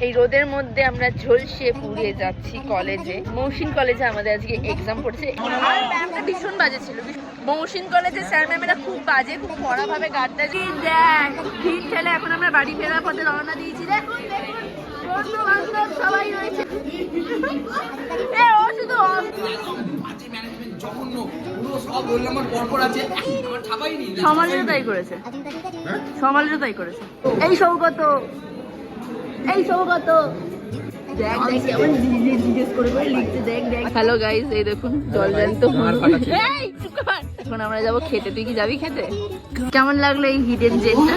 এই রোদের মধ্যে আমরা ঝলসে পুড়িয়ে যাচ্ছি কলেজে। মৌসিন কলেজে আমাদের আজকে এক্সাম পড়ছে। আর ম্যামটা ভীষণ বাজে ছিল মৌসিন কলেজে স্যার ম্যামেরা খুব বাজে খুব কড়া ভাবে গাড়টা দেখ ভিড় ঠেলে এখন আমরা বাড়ি ফেরার পথে রওনা দিয়েছি। দেখুন দেখুন বন্ধু বান্ধব সবাই রয়েছে। এ, ও শুধু তাই করেছে। সমাজেরও তাই করেছে। এই সৌগত এই সৌগত দেখ দেখ দেখ। দেখ হ্যালো গাইস এই দেখুন জল জ্যান্ত। এখন আমরা যাব খেতে। তুই কি যাবি খেতে? কেমন লাগল এই হিডেন জেনটা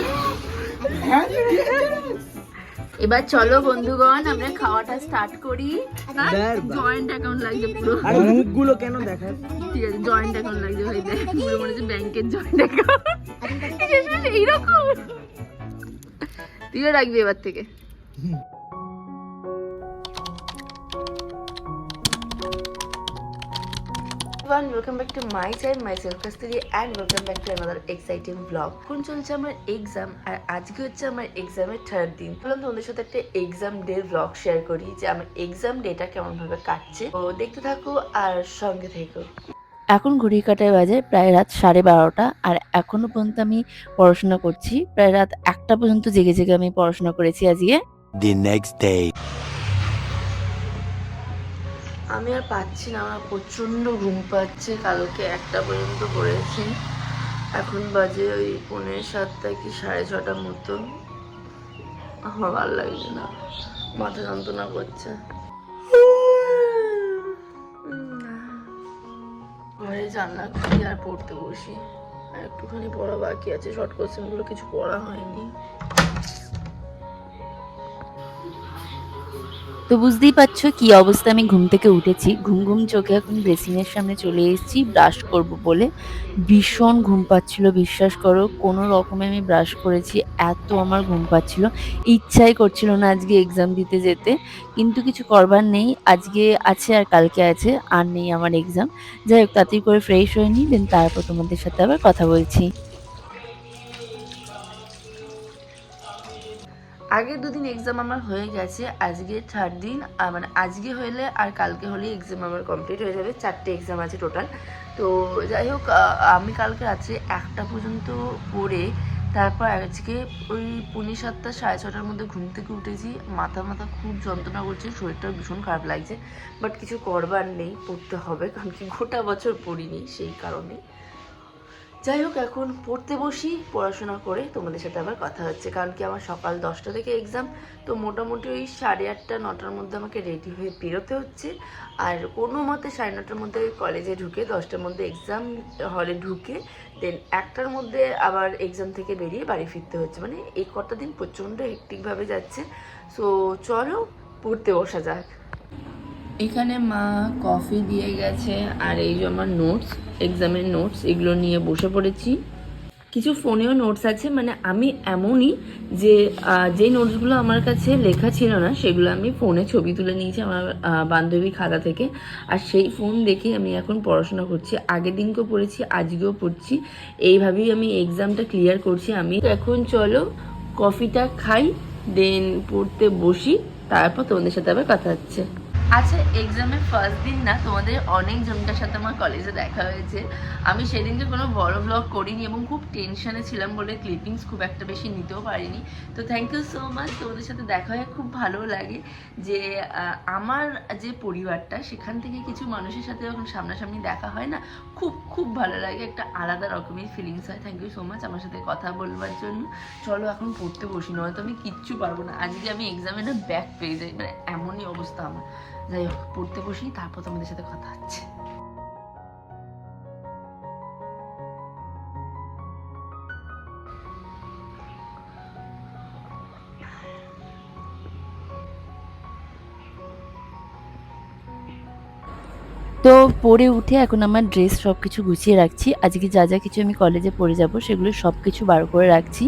এবার চলো বন্ধুগণ আমরা খাওয়াটা স্টার্ট করি। জয়েন্ট অ্যাকাউন্ট লাগছে পুরো। আর মুখগুলো কেন দেখায়? ঠিক আছে জয়েন্ট অ্যাকাউন্ট লাগছে ভাই দেখ পুরো মনে হচ্ছে ব্যাংকের জয়েন্ট অ্যাকাউন্ট এইরকম। তুইও রাখবি এবার থেকে। My channel, myself, Kasturi, and welcome back to another exciting vlog. এখন চলছে এক্সাম আর আজকে হচ্ছে এক্সামের থার্ড দিন। বললাম তোমাদের সাথে একটা এক্সাম ডে ভ্লগ শেয়ার করি, যে আমার এক্সাম ডেটা কেমন ভাবে কাটছে। তো দেখতে থাকো আর সঙ্গে থেকো। এখন ঘড়ি কাটায় বাজে প্রায় রাত সাড়ে বারোটা, আর এখনও পর্যন্ত আমি পড়াশোনা করছি। প্রায় রাত একটা পর্যন্ত জেগে জেগে আমি পড়াশোনা করেছি আজকে। The next day. আমি আর পাচ্ছি না, আমার প্রচণ্ড ঘুম পাচ্ছে, কালকে একটা পর্যন্ত পড়েছি এখন বাজে ওই পৌনে সাতটা কি সাড়ে ছটার মতো। আমার ভালো লাগছে না, মাথা যন্ত্রণা করছে। ঘরে জানলা খুলি আর পড়তে বসি। আর একটুখানি পড়া বাকি আছে শর্ট কোশ্চেনগুলো কিছু পড়া হয়নি। তো বুঝতেই পারছ কি অবস্থা, আমি ঘুম থেকে উঠেছি। ঘুম ঘুম চোখে এখন ড্রেসিংয়ের সামনে চলে এসেছি ব্রাশ করব বলে। ভীষণ ঘুম পাচ্ছিল, বিশ্বাস করো, কোনো রকমে আমি ব্রাশ করেছি, এত আমার ঘুম পাচ্ছিল। ইচ্ছাই করছিল না আজকে এক্সাম দিতে যেতে, কিন্তু কিছু করবার নেই। আজকে আছে আর কালকে আছে, আর নেই আমার এক্সাম যাই হোক, তাড়াতাড়ি করে ফ্রেশ হয়ে নিই দেন তারপর তোমাদের সাথে আবার কথা বলছি। আগের দুদিন এক্সাম আমার হয়ে গেছে, আজকে থার্ড দিন মানে আজকে হলে আর কালকে হলে এক্সাম আমার কমপ্লিট হয়ে যাবে, চারটে এক্সাম আছে টোটাল তো যাই হোক আমি কালকে রাত্রে একটা পর্যন্ত পড়ে তারপর আজকে ওই পৌনে সাতটা, সাড়ে ছটার মধ্যে ঘুম থেকে উঠেছি, মাথা মাথা খুব যন্ত্রণা করছে, শরীরটাও ভীষণ খারাপ লাগছে বাট কিছু করবার নেই, পড়তে হবে, কারণ কি গোটা বছর পড়িনি সেই কারণে যাই হোক এখন পড়তে বসি, পড়াশোনা করে তোমাদের সাথে আবার কথা হচ্ছে। কারণ কি আমার সকাল দশটা থেকে এক্সাম তো মোটামুটি ওই সাড়ে আটটা, নটার মধ্যে আমাকে রেডি হয়ে বেরোতে হচ্ছে। আর কোনো মতে সাড়ে নটার মধ্যে কলেজে ঢুকে, দশটার মধ্যে এক্সাম হলে ঢুকে দেন একটার মধ্যে আবার এক্সাম থেকে বেরিয়ে বাড়ি ফিরতে হচ্ছে। মানে এই কটা দিন প্রচণ্ড হেক্টিকভাবে যাচ্ছে। সো চলো, পড়তে বসা যাক। এখানে মা কফি দিয়ে গেছে, আর এই যে আমার নোটস এক্সামের নোটস এগুলো নিয়ে বসে পড়েছি। কিছু ফোনেও নোটস আছে মানে আমি এমনই যে যে নোটসগুলো আমার কাছে লেখা ছিল না, সেগুলো আমি ফোনে ছবি তুলে নিয়েছি আমার বান্ধবীর খাতা থেকে। আর সেই ফোন দেখে আমি এখন পড়াশোনা করছি। আগের দিনকেও পড়েছি, আজকেও পড়ছি। এইভাবেই আমি এক্সামটা ক্লিয়ার করছি আমি। এখন চলো, কফিটা খাই দেন পড়তে বসি, তারপর তোমাদের সাথে আবার কথা হচ্ছে। আচ্ছা এক্সামের ফার্স্ট দিন না, তোমাদের অনেক জনটার সাথে আমার কলেজে দেখা হয়েছে। আমি সেদিনকে কোনো বড় ব্লগ করিনি এবং খুব টেনশনে ছিলাম বলে ক্লিপিংস খুব একটা বেশি নিতেও পারিনি। তো থ্যাংক ইউ সো মাচ তোমাদের সাথে দেখা হয়ে খুব ভালো লাগে যে আমার যে পরিবারটা, সেখান থেকে কিছু মানুষের সাথে যখন সামনাসামনি দেখা হয় না, খুব খুব ভালো লাগে, একটা আলাদা রকমের ফিলিংস হয়। থ্যাংক ইউ সো মাচ আমার সাথে কথা বলবার জন্য। চলো এখন পড়তে বসি, নয়তো আমি কিচ্ছু পারব না। আজকে আমি এক্সামে না ব্যাক পেয়ে যাই মানে এমনই অবস্থা আমার। যাই হোক, পড়তে বসি, তারপর তোমাদের সাথে কথা হচ্ছে। তো পরে উঠে এখন আমার ড্রেস সব কিছু গুছিয়ে রাখছি। আজকে যা যা কিছু আমি কলেজে পরে যাব, সেগুলো সব কিছু বার করে রাখছি।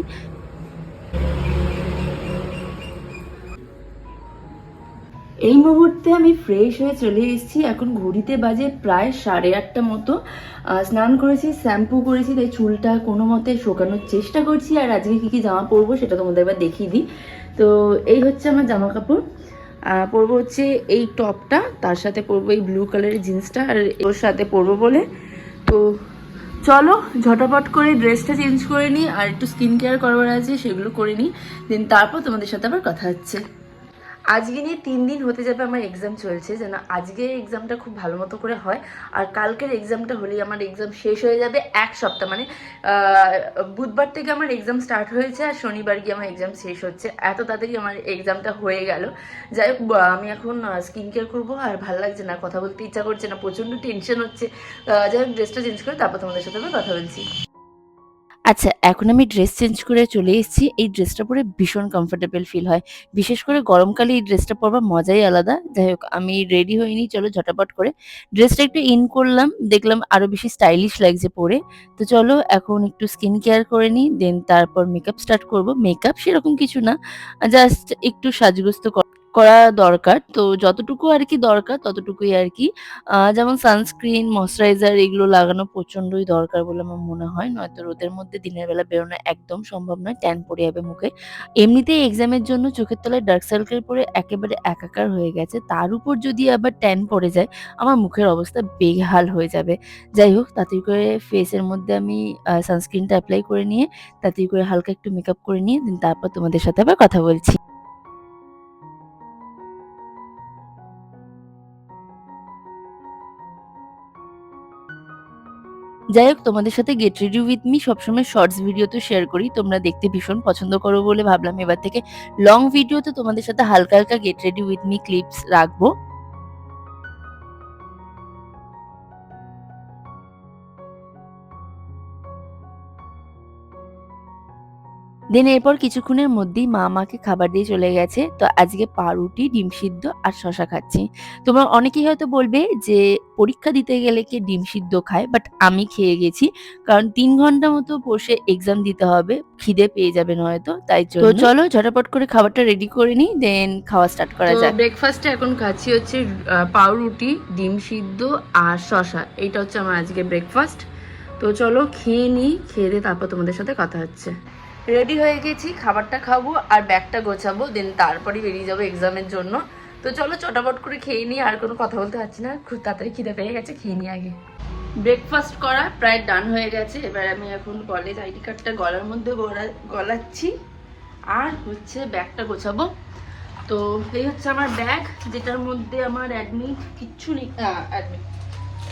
এই মুহূর্তে আমি ফ্রেশ হয়ে চলে এসেছি। এখন ঘড়িতে বাজে প্রায় সাড়ে আটটা মতো। স্নান করেছি শ্যাম্পু করেছি, তাই চুলটা কোনো মতে শোকানোর চেষ্টা করছি। আর আজকে কী কী জামা পরবো সেটা তোমাদের এবার দেখিয়ে দিই। তো এই হচ্ছে আমার জামা কাপড় পরবো হচ্ছে এই টপটা, তার সাথে পরবো এই ব্লু কালারের জিন্সটা, আর ওর সাথে পরবো বলে। তো চলো, ঝটাপট করে ড্রেসটা চেঞ্জ করে নিই, আর একটু স্কিন কেয়ার করবার আছে, সেগুলো করে নিই। দেন তারপর তোমাদের সাথে আবার কথা হচ্ছে। আজকে নিয়ে তিন দিন হতে যাবে আমার এক্সাম চলছে, যেন আজকে এক্সামটা খুব ভালো মতো করে হয়। আর কালকের এক্সামটা হলেই আমার এক্সাম শেষ হয়ে যাবে এক সপ্তাহ মানে বুধবার থেকে আমার এক্সাম স্টার্ট হয়েছে আর শনিবার গিয়ে আমার এক্সাম শেষ হচ্ছে। এত তাড়াতাড়ি আমার এক্সামটা হয়ে গেল। যাই হোক আমি এখন স্কিন কেয়ার করব আর ভালো লাগছে না, কথা বলতে ইচ্ছা করছে না, প্রচণ্ড টেনশন হচ্ছে। যাই হোক ড্রেসটা চেঞ্জ করে তারপর তোমাদের সাথে আমি কথা বলছি। আচ্ছা এখন আমি ড্রেস চেঞ্জ করে চলে এসেছি। এই ড্রেসটা পরে ভীষণ কমফোর্টেবল ফিল হয়। বিশেষ করে গরমকালে এই ড্রেসটা পরবার মজাই আলাদা। যাই হোক, আমি রেডি হইনি, চলো ঝটাপট করে। ড্রেসটা একটু ইন করলাম, দেখলাম আরও বেশি স্টাইলিশ লাগছে পরে। তো চলো, এখন একটু স্কিন কেয়ার করে নিই দেন তারপর মেকআপ স্টার্ট করব। মেকআপ সেরকম কিছু না জাস্ট একটু সাজগোস্ত ক- করা দরকার। তো যতটুকু আর কি দরকার, ততটুকুই আর কি। যেমন সানস্ক্রিন ময়শ্চারাইজার এগুলো লাগানো প্রচন্ডই দরকার বলে আমার মনে হয়। নয়তো রোদের মধ্যে দিনের বেলা বেরোনো একদম সম্ভব নয় ট্যান পড়ে যাবে মুখে। এমনিতেই এক্সামের জন্য চোখের তলায় ডার্ক সার্কেল পরে একেবারে একাকার হয়ে গেছে। তার উপর যদি আবার ট্যান পড়ে যায়, আমার মুখের অবস্থা বেহাল হয়ে যাবে। যাই হোক, তাড়াতাড়ি করে ফেসের মধ্যে আমি সানস্ক্রিনটা অ্যাপ্লাই করে নিয়ে, তাড়াতাড়ি করে হালকা একটু মেকআপ করে নিয়ে তারপর তোমাদের সাথে আবার কথা বলছি। যাই হোক তোমাদের সাথে গেট রেডি উইথ মি সবসময় শর্টস ভিডিও তো শেয়ার করি। তোমরা দেখতে ভীষণ পছন্দ করো বলে ভাবলাম। এবার থেকে লং ভিডিও তো তোমাদের সাথে হালকা হালকা get ready with me clips রাখব। দেন এরপর কিছুক্ষণের মধ্যেই মা আমাকে খাবার দিয়ে চলে গেছে। তো আজকে পাউরুটি ডিম সিদ্ধ আর শশা খাচ্ছি। তোমরা অনেকেই হয়তো বলবে যে পরীক্ষা দিতে গেলে কে ডিম সিদ্ধ খায় বাট আমি খেয়ে গেছি। কারণ তিন ঘণ্টা মতো বসে এক্সাম দিতে হবে খিদে পেয়ে যাবে নয়তো তাই তো চলো ঝটাপট করে খাবারটা রেডি করে নিই দেন খাওয়া স্টার্ট করা যায় ব্রেকফাস্টে এখন খাচ্ছি হচ্ছে আহ, পাউরুটি ডিম সিদ্ধ আর শশা এইটা হচ্ছে আমার আজকে ব্রেকফাস্ট তো চলো খেয়ে নিই খেয়ে দিয়ে তারপর তোমাদের সাথে কথা হচ্ছে। রেডি হয়ে গেছি, খাবারটা খাব আর ব্যাগটা গোছাবো দেন তারপরেই বেরিয়ে যাব এক্সামের জন্য। তো চলো চটাপট করে খেয়ে নিই, আর কোনো কথা বলতে পারছি না। খুব তাড়াতাড়ি খিদে পেয়ে গেছে, খেয়ে নিই আগে। ব্রেকফাস্ট করা প্রায় ডান হয়ে গেছে, এবার আমি এখন কলেজ আইডি কার্ডটা গলার মধ্যে গলা- গলাচ্ছি। আর হচ্ছে ব্যাগটা গোছাবো। তো এই হচ্ছে আমার ব্যাগ, যেটার মধ্যে আমার অ্যাডমিট কিচ্ছু নেই অ্যাডমিট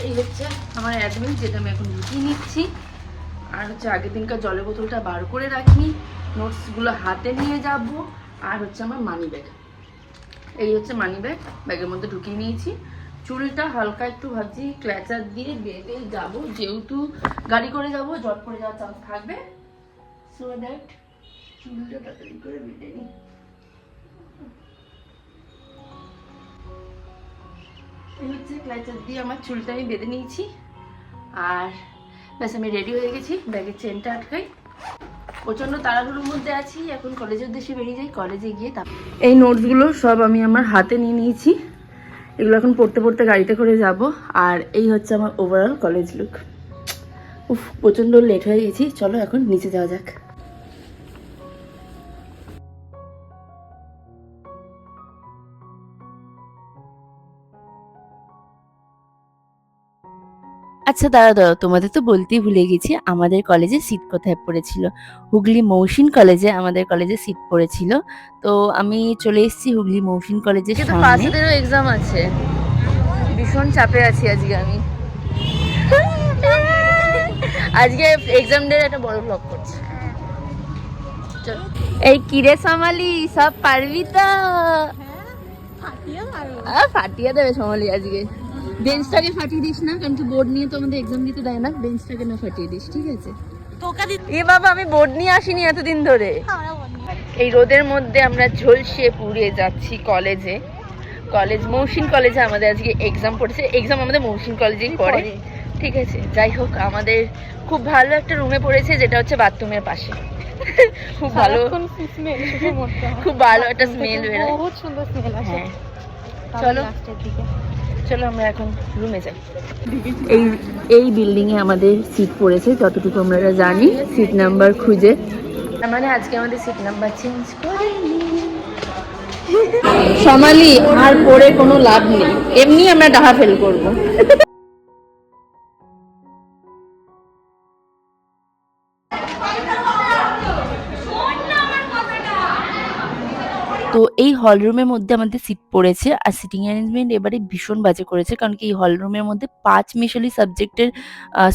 এই হচ্ছে আমার অ্যাডমিট যেটা আমি এখন ঢুকিয়ে নিচ্ছি। আর হচ্ছে আগের দিনকার জলের বোতলটা বার করে রাখি নোটসগুলো হাতে নিয়ে যাব, আর হচ্ছে আমার মানি ব্যাগ এই হচ্ছে মানি ব্যাগ ব্যাগের মধ্যে ঢুকিয়ে নিয়েছি। চুলটা হালকা একটু ভাবছি ক্ল্যাচার দিয়ে বেঁধে যাব, যেহেতু গাড়ি করে যাব, জট করে যাওয়ার চান্স থাকবে। সো দ্যাট চুলটা তাড়াতাড়ি করে বেঁধে নিই। এই হচ্ছে ক্লাচার দিয়ে আমার চুলটা আমি বেঁধে নিয়েছি। আর ব্যাস, আমি রেডি হয়ে গেছি, ব্যাগের চেনটা আটকাই। প্রচণ্ড তাড়াহুড়োর মধ্যে আছি, এখন কলেজের উদ্দেশ্যে বেরিয়ে যাই কলেজে গিয়ে তা এই নোটসগুলো সব আমি আমার হাতে নিয়ে নিয়েছি। এগুলো এখন পড়তে পড়তে গাড়িতে করে যাব, আর এই হচ্ছে আমার ওভারঅল কলেজ লুক উফ, প্রচণ্ড লেট হয়ে গেছি, চলো এখন নিচে যাওয়া যাক। আচ্ছা দাঁড়া দাঁড়া তোমাদের তো বলতেই ভুলে গেছি আমাদের কলেজে সিট কোথায় পড়েছিল? হুগলি মৌসিন কলেজে আমাদের কলেজে সিট পড়েছিল। তো আমি চলে এসেছি হুগলি মৌসিন কলেজের কিন্তু সামনে। পাশেদেরও এক্সাম আছে। ভীষণ চাপে আছি আজকে আমি। আজকে এক্সাম ডে একটা বড় ব্লগ করছি। চলো। এই কিরে সামালি সব পারবি তো? আহ, ফাটিয়ে দেবে সামালি আজকে। বেঞ্চটাকে ফাটিয়ে দিস না কারণ তুই বোর্ড নিয়ে তো আমাদের এক্সাম দিতে দেয় না বেঞ্চটাকে না ফাটিয়ে দিস ঠিক আছে? এ বাবা আমি বোর্ড নিয়ে আসিনি এতদিন ধরে। এই রোদের মধ্যে আমরা ঝলসে পুড়ে যাচ্ছি কলেজে কলেজ মৌসিন কলেজে আমাদের আজকে এক্সাম পড়েছে। এক্সাম আমাদের মৌসিন কলেজেই পড়ে। ঠিক আছে যাই হোক আমাদের খুব ভালো একটা রুমে পড়েছে যেটা হচ্ছে বাথরুমের পাশে। খুব ভালো। খুব ভালো একটা স্মেল বেরোয়। হ্যাঁ। চলো। চলো আমরা এখন রুমে যাই। এই এই বিল্ডিং এ আমাদের সিট পড়েছে যতটুকু আমরা জানি সিট নাম্বার খুঁজে। তার মানে আজকে আমাদের সিট নাম্বার চেঞ্জ করে সমালি আর পরে কোনো লাভ নেই। এমনি আমরা ডাহা ফেল করব। তো এই হল রুমের মধ্যে আমাদের সিট পড়েছে আর সিটিং অ্যারেঞ্জমেন্ট এবারে ভীষণ বাজে করেছে কারণ কি এই হল রুমের মধ্যে পাঁচ মিশালি সাবজেক্টের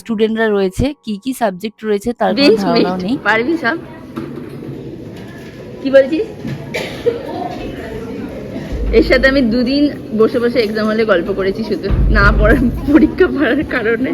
স্টুডেন্টরা রয়েছে। কি কি সাবজেক্ট রয়েছে তার কোনো ধারণাও নেই। পারবি সব? কি বলছিস? এর সাথে আমি দুদিন বসে বসে এক্সাম হলে গল্প করেছি শুধু। না পড়ার পরীক্ষা পড়ার কারণে।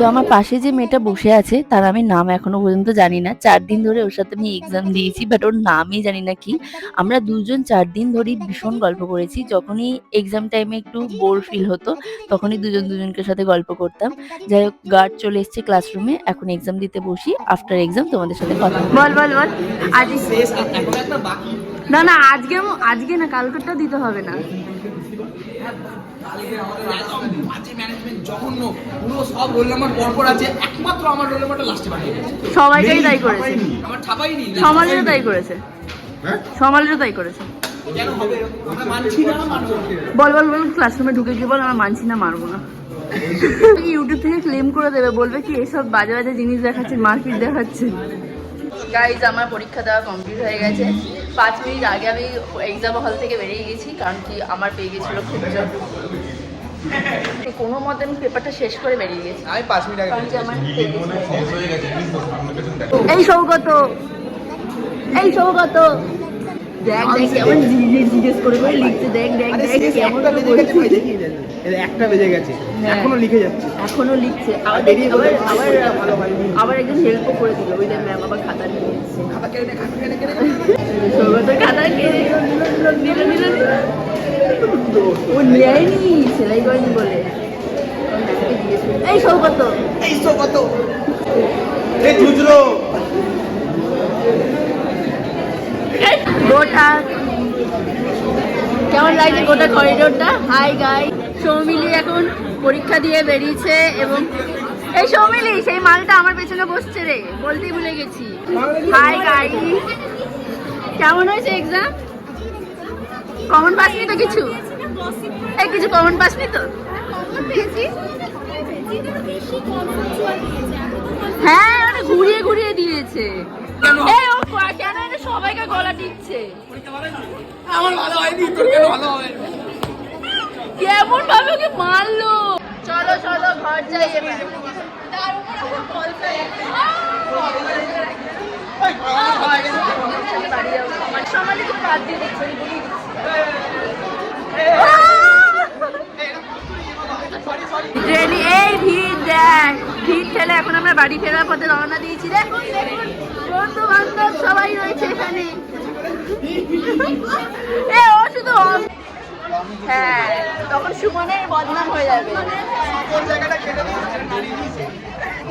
তো আমার পাশে যে মেয়েটা বসে আছে তার আমি নাম এখনও পর্যন্ত জানি না। চার দিন ধরে ওর সাথে আমি এক্সাম দিয়েছি বাট ওর নামই জানি না কি। আমরা দুজন চার দিন ধরেই ভীষণ গল্প করেছি। যখনই এক্সাম টাইমে একটু বোর ফিল হতো তখনই দুজন দুজনকে সাথে গল্প করতাম। যাই হোক গার্ড চলে এসছে ক্লাসরুমে এখন এক্সাম দিতে বসি। আফটার এক্সাম তোমাদের সাথে কথা বল বল বল। আজ না না আজকে আজকে না কালকেরটা দিতে হবে না। সবাইকেই তাই করেছে। তাই করেছে। সমালেরও তাই করেছে। কেন হবে? এরকম? আমরা মানছি না মানবো না। বল বল বল ক্লাসরুমে ঢুকে গিয়ে বল আমরা মানছি না মারবো না। ইউটিউব থেকে ক্লেম করে দেবে বলবে কি এসব বাজে বাজে জিনিস দেখাচ্ছে মারপিট দেখাচ্ছে। গাইজ আমার পরীক্ষা দেওয়া কমপ্লিট হয়ে গেছে। পাঁচ মিনিট আগে আমি এক্সাম হল থেকে বেরিয়ে গেছি কারণ কি আমার পেয়ে গেছিল খুব জোর। কোনো মতে আমি পেপারটা শেষ করে বেরিয়ে গেছি। আমি পাঁচ মিনিট আগে কারণ আমার এই সৌগত। এই সৌগত। দেখ দেখ কেমন জিজ্ঞেস করে করে লিখছে দেখ দেখ দেখ কেমন একটা বেজে গেছে হ্যাঁ। এখনও লিখে যাচ্ছে। এখনও লিখছে। আবার দেরি আবার আবার আবার একজন হেল্পও করে দিল ওই ম্যাম আবার খাতা নিয়ে খাতা খাতা সৌগত খাতা নিল নিল ও নেয়নি সেলাই করেনি বলে। এই সৌগত। এই তো কত এই খুচরো গোটা কেমন লাগছে গোটা করিডোরটা হাই গাই সৌমিলি এখন পরীক্ষা দিয়ে বেরিয়েছে এবং এই সৌমিলি, সেই মালটা আমার পেছনে বসছে রে, বলতেই ভুলে গেছি। হাই গাই কেমন হয়েছে এক্সাম কমন পাসনি তো কিছু? এই কিছু কমন পাসনি তো? হ্যাঁ ঘুরিয়ে ঘুরিয়ে দিয়েছে। কেন এটা সবাইকে গলা দিচ্ছে আমার ভালো হয়নি তোর কেন ভালো হবে। কেমন ভাবে ওকে মারলো? চলো চলো ঘর যাই এবার। বাড়ি যাব। সমাজে তো বাদ দিয়ে দিচ্ছে, আমি বলেই দিচ্ছি। ট্রেনে এই ভিড় দেখ ভিড় ঠেলে এখন আমরা বাড়ি ফেরার পথে রওনা দিয়েছি। দেখুন দেখুন। বন্ধু বান্ধব সবাই রয়েছে এখানে। এ ও শুধু হ্যাঁ তখন সুমনের বদনাম হয়ে যাবে।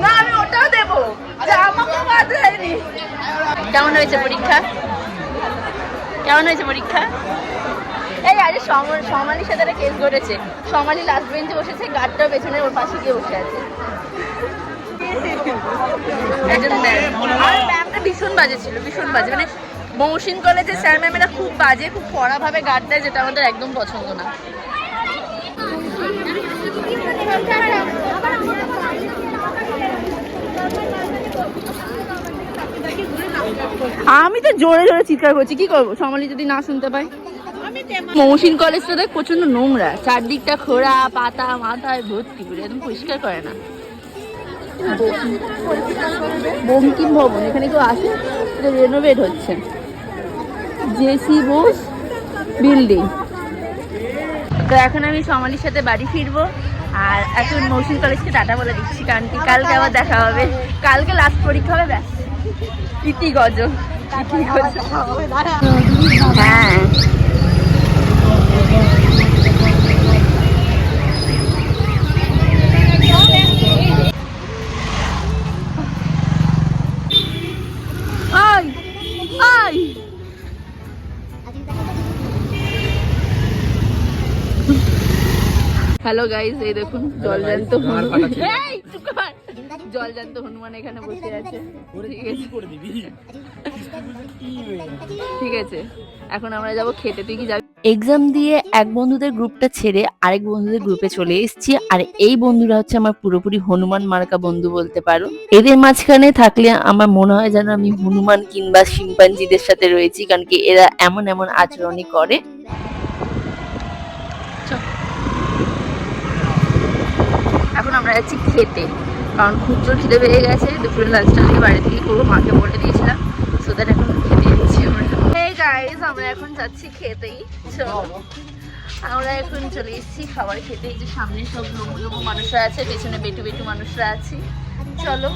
না আমি ওটাও দেবো। আমাকে বাদ হয়নি কেমন হয়েছে পরীক্ষা? কেমন হয়েছে পরীক্ষা? এই আরে সমালির সাথে একটা কেস ঘটেছে। সমালি লাস্ট বেঞ্চে বসেছে গার্ডটা পেছনে ওর পাশে গিয়ে বসে আছে। একজন ভীষণ বাজে ছিল ভীষণ বাজে। মানে মৌসিন কলেজে স্যার ম্যামেরা খুব বাজে খুব কড়াভাবে গার্ড দেয় যেটা আমাদের একদম পছন্দ না। আমি তো জোরে জোরে চিৎকার করছি কি করব? সমালি যদি না শুনতে পাই মৌসিন কলেজটা দেখ প্রচণ্ড নোংরা চারদিকটা খোড়া পাতা মাথায় ভর্তি করে একদম পরিষ্কার করে না। বঙ্কিম ভবন এখানে কেউ আসে? এটা রেনোভেট হচ্ছে। জেসি বোস বিল্ডিং তো এখন আমি সমালির সাথে বাড়ি ফিরবো। আর এখন মৌসুম কলেজকে টাটা বলে দিচ্ছি কারণ কি কালকে আবার দেখা হবে। কালকে লাস্ট পরীক্ষা হবে ব্যাস। ইতি গজ ইতি গজ হ্যাঁ। হ্যালো গাইস এই দেখুন জলজান্ত হনুমান। জলজান্ত হনুমান এখানে বসে আছে। ঠিক আছে। ঠিক আছে। এখন আমরা যাব খেতে। তুই কি যাবি? এক্সাম দিয়ে এক বন্ধুদের গ্রুপটা ছেড়ে আরেক বন্ধুদের গ্রুপে চলে এসেছি। আর এই বন্ধুরা হচ্ছে আমার পুরোপুরি হনুমান মার্কা বন্ধু বলতে পারো। এদের মাঝখানে থাকলে আমার মনে হয় যেন আমি হনুমান কিংবা শিম্পাঞ্জিদের সাথে রয়েছি কারণ কি এরা এমন এমন আচরণই করে। এখন আমরা যাচ্ছি খেতে। কারণ খুব জোর খিদে পেয়ে গেছে। দুপুরে লাঞ্চটা থেকে বাড়ি থেকে করব, মাকে বলে দিয়েছিলাম। সো দ্যাট এখন খেতে যাচ্ছি আমরা। আমরা এখন যাচ্ছি খেতেই। চলো আমরা এখন চলে এসেছি খাবার খেতে। যে সামনে সব লোক লোক মানুষরা আছে, পেছনে বেটু বেটু মানুষরা আছে। চলো,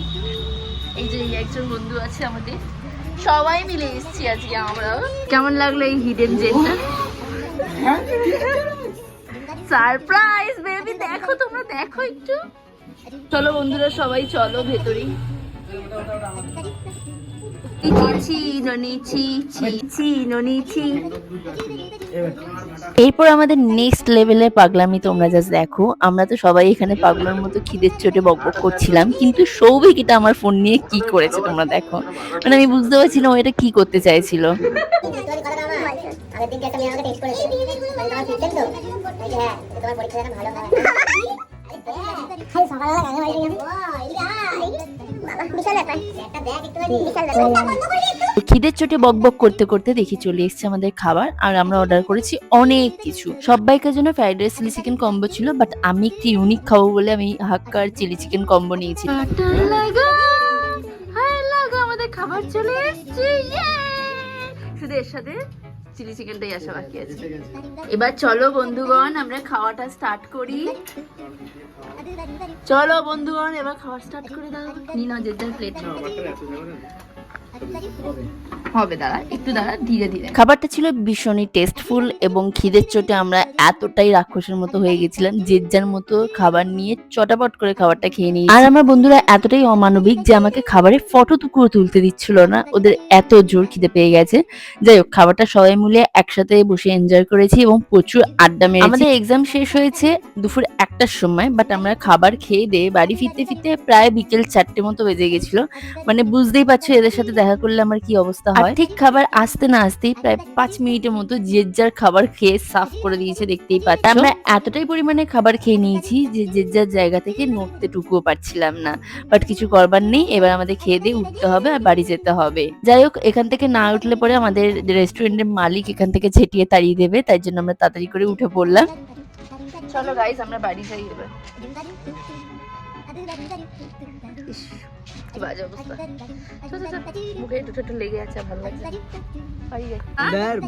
এই যে একজন বন্ধু আছে আমাদের। সবাই মিলে এসেছি আজকে আমরা। কেমন লাগল এই হিডেন জেনটা সারপ্রাইজ বেবি দেখো তোমরা দেখো একটু। চলো বন্ধুরা সবাই চলো ভেতরেই। চিচি ননিচি চিচি ননিচি এরপর আমাদের নেক্সট লেভেলের পাগলামি তোমরা জাস্ট দেখো। আমরা তো সবাই এখানে পাগলার মতো খিদের চোটে বকবক করছিলাম কিন্তু সৌভিকটা আমার ফোন নিয়ে কি করেছে তোমরা দেখো। মানে আমি বুঝতে পারছিলাম ও এটা কি করতে চাইছিল। আগের দিনকে একটা মেয়ে আমাকে টেক্সট করেছে। মানে তোমার ফিরতেন তো? আমি হ্যাঁ তোমার পরীক্ষা যেন ভালো হয় সকালবেলা গানে বাড়ি খিদের চোটে বকবক করতে করতে দেখি চলে এসেছে আমাদের খাবার আর আমরা অর্ডার করেছি অনেক কিছু। সবাইকার জন্য fried rice chilli chicken combo ছিল বাট আমি একটি ইউনিক খাব বলে আমি হাক্কার চিলি চিকেন কম্বো নিয়েছি। আমাদের খাবার চলে এসেছে শুধু এর সাথে চিলি চিকেনটাই আসা বাকি আছে। এবার চলো বন্ধুগণ আমরা খাওয়াটা স্টার্ট করি। চলো বন্ধুগণ এবার খাওয়া স্টার্ট করে দাও। নিন যে প্লেট হবে দাঁড়া একটু দাঁড়া ধীরে ধীরে। খাবারটা ছিল ভীষণই টেস্টফুল এবং খিদের চোটে আমরা এতটাই রাক্ষসের মতো হয়ে গেছিলাম যে যার মতো খাবার নিয়ে চটাপট করে খাবারটা খেয়ে নিই আর আমার বন্ধুরা এতটাই অমানবিক যে আমাকে খাবারের ফটো টুকুও তুলতে দিচ্ছিল না ওদের এত জোর খিদে পেয়ে গেছে। যাই হোক খাবারটা সবাই মিলে একসাথে বসে এনজয় করেছি এবং প্রচুর আড্ডা মেরেছি। আমাদের এক্সাম শেষ হয়েছে দুপুর একটার সময় বাট আমরা খাবার খেয়ে দিয়ে বাড়ি ফিরতে ফিরতে প্রায় বিকেল চারটে মতো বেজে গেছিল। মানে বুঝতেই পারছ এদের সাথে দেখা করলে আমার কি অবস্থা হয়? ঠিক খাবার আসতে না আসতেই প্রায় পাঁচ মিনিটের মতো যে যার খাবার খেয়ে সাফ করে দিয়েছে দেখতেই পাচ্ছি। আমরা এতটাই পরিমাণে খাবার খেয়ে নিয়েছি যে যে যার জায়গা থেকে নড়তে টুকুও পারছিলাম না। বাট কিছু করবার নেই এবার আমাদের খেয়ে দিয়ে উঠতে হবে আর বাড়ি যেতে হবে। যাই হোক এখান থেকে না উঠলে পরে আমাদের রেস্টুরেন্টের মালিক এখান থেকে ছেটিয়ে তাড়িয়ে দেবে তাই জন্য আমরা তাড়াতাড়ি করে উঠে পড়লাম। চলো গাইস আমরা বাড়ি যাই এবার। ইস, কি বাজে অবস্থা? চল, চল, চল। মুখে একটু একটু লেগে আছে ভালো লাগছে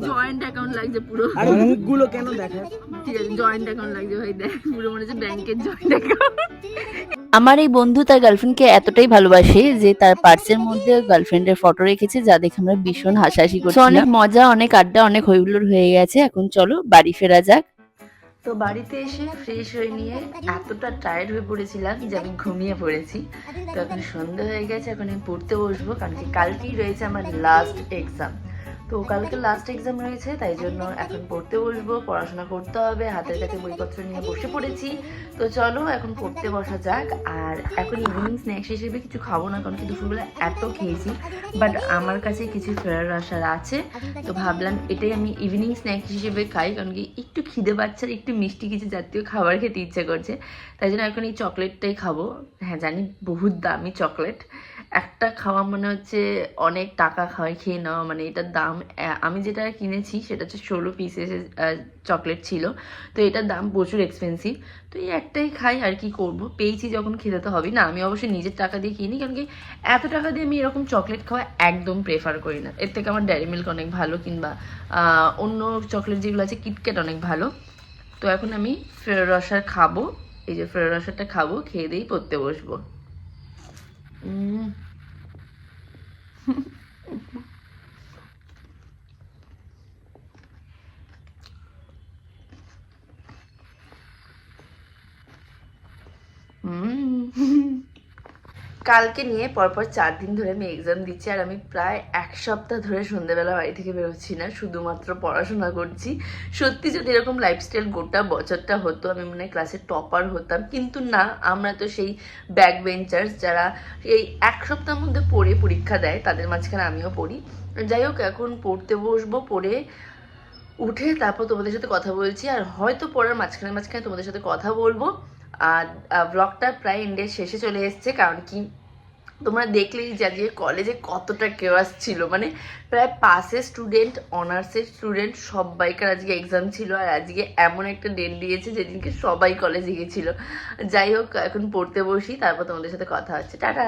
জয়েন্ট অ্যাকাউন্ট লাগছে পুরো। আরে মুখগুলো কেন দেখা ঠিক আছে জয়েন্ট অ্যাকাউন্ট লাগছে ভাই দেখ পুরো মনে হচ্ছে ব্যাংকের জয়েন্ট অ্যাকাউন্ট আমার এই বন্ধু তার গার্লফ্রেন্ডকে এতটাই ভালোবাসে যে তার পার্সের মধ্যে গার্লফ্রেন্ডের ফটো রেখেছে যা দেখে আমরা ভীষণ হাসাহাসি করছি অনেক মজা অনেক আড্ডা অনেক হইহুল্লোড় হয়ে গেছে। এখন চলো বাড়ি ফেরা যাক। তো বাড়িতে এসে ফ্রেশ হয়ে নিয়ে এতটা টায়ার্ড হয়ে পড়েছিলাম যে আমি ঘুমিয়ে পড়েছি। তো এখন সন্ধ্যা হয়ে গেছে, এখন আমি পড়তে বসবো, কারণ কি কালকেই রয়েছে আমার লাস্ট এক্সাম তো কালকে লাস্ট এক্সাম রয়েছে, তাই জন্য এখন পড়তে বসবো, পড়াশোনা করতে হবে, হাতের কাছে বইপত্র নিয়ে বসে পড়েছি। তো চলো এখন পড়তে বসা যাক, আর এখন ইভিনিং স্ন্যাক্স হিসেবে কিছু খাব না, কারণ কি দুপুরবেলা এত খেয়েছি। বাট আমার কাছে কিছু ফেরার আসার আছে, তো ভাবলাম এটাই আমি ইভিনিং স্ন্যাক্স হিসেবে খাই, কারণ কি একটু খিদে বাচ্চার একটু মিষ্টি কিছু জাতীয় খাবার খেতে ইচ্ছে করছে। তাই জন্য এখন এই চকলেটটাই খাব। হ্যাঁ জানি বহুত দামি চকলেট একটা খাওয়া মনে হচ্ছে অনেক টাকা খাওয়াই খেয়ে নেওয়া মানে এটার দাম আমি যেটা কিনেছি সেটা হচ্ছে ষোলো পিসের চকলেট ছিল। তো এটার দাম প্রচুর এক্সপেন্সিভ তো এই একটাই খাই, আর কি করব? পেয়েছি যখন খেতে তো হবেই। না, আমি অবশ্যই নিজের টাকা দিয়ে কিনি, কারণ কি এত টাকা দিয়ে আমি এরকম চকলেট খাওয়া একদম প্রেফার করি না। এর থেকে আমার ডেয়ারি মিল্ক অনেক ভালো, কিংবা অন্য চকলেট যেগুলো আছে কিটক্যাট অনেক ভালো। তো এখন আমি ফেরো রসার খাব, এই যে ফেরো রসারটা খাব, খেয়ে দিয়েই পড়তে বসবো। 嗯。嗯。কালকে নিয়ে পরপর চার দিন ধরে আমি এক্সাম দিচ্ছি আর আমি প্রায় এক সপ্তাহ ধরে সন্ধ্যেবেলা বাড়ি থেকে বেরোচ্ছি না, শুধুমাত্র পড়াশোনা করছি। সত্যি যদি এরকম লাইফস্টাইল গোটা বছরটা হতো, আমি মনে ক্লাসে টপার হতাম। কিন্তু না, আমরা তো সেই ব্যাক বেঞ্চার্স যারা এই এক সপ্তাহের মধ্যে পড়ে পরীক্ষা দেয়, তাদের মাঝখানে আমিও পড়ি। যাই হোক, এখন পড়তে বসবো, পড়ে উঠে তারপর তোমাদের সাথে কথা বলছি। আর হয়তো পড়ার মাঝখানে মাঝখানে তোমাদের সাথে কথা বলব। আর ব্লগটা প্রায় ইন্ডিয়ার শেষে চলে এসছে, কারণ কি? তোমরা দেখলেই যে আজকে কলেজে কতটা কেওয়াস ছিল। মানে প্রায় পাসের স্টুডেন্ট অনার্সের স্টুডেন্ট সবাইকার আজকে এক্সাম ছিল, আর আজকে এমন একটা ডেট দিয়েছে যেদিনকে সবাই কলেজে গিয়েছিল যাই হোক, এখন পড়তে বসি, তারপর তোমাদের সাথে কথা হচ্ছে। টাটা!